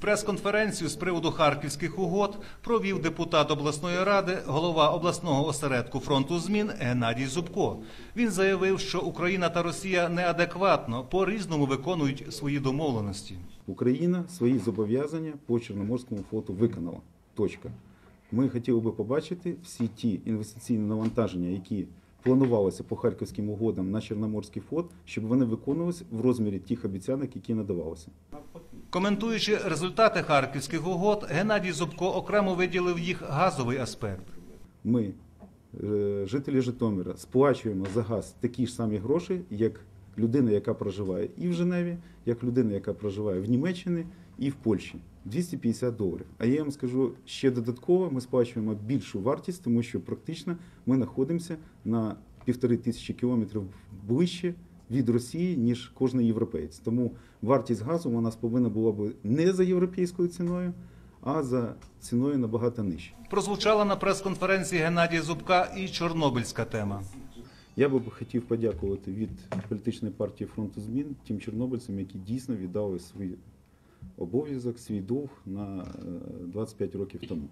Прес-конференцію з приводу харківських угод провів депутат обласної ради, голова обласного осередку фронту змін Геннадій Зубко. Він заявив, що Україна та Росія неадекватно по різному виконують свої домовленості. Україна свої зобов'язання по Чорноморському флоту виконала. Точка. Ми хотіли би побачити всі ті інвестиційні навантаження, які планувалися по харківським угодам на Чорноморський флот, щоб вони виконувалися в розмірі тих обіцянок, які надавалися. Коментуючи результати харківських угод, Геннадій Зубко окремо виділив їх газовий аспект. Ми, е, жителі Житомира, сплачуємо за газ такі ж самі гроші, як людина, яка проживає і в Женеві, як людина, яка проживає в Німеччині і в Польщі. 250 доларів. А я вам скажу ще додатково, ми сплачуємо більшу вартість, тому що практично ми знаходимося на півтори тисячі кілометрів ближче від Росії, ніж кожен європеєць. Тому вартість газу у нас повинна була б не за європейською ціною, а за ціною набагато нижче. Прозвучала на прес-конференції Геннадія Зубка і чорнобильська тема. Я би хотів подякувати від політичної партії фронту змін тим чорнобильцям, які дійсно віддали свій обов'язок, свій довг на е, 25 років тому.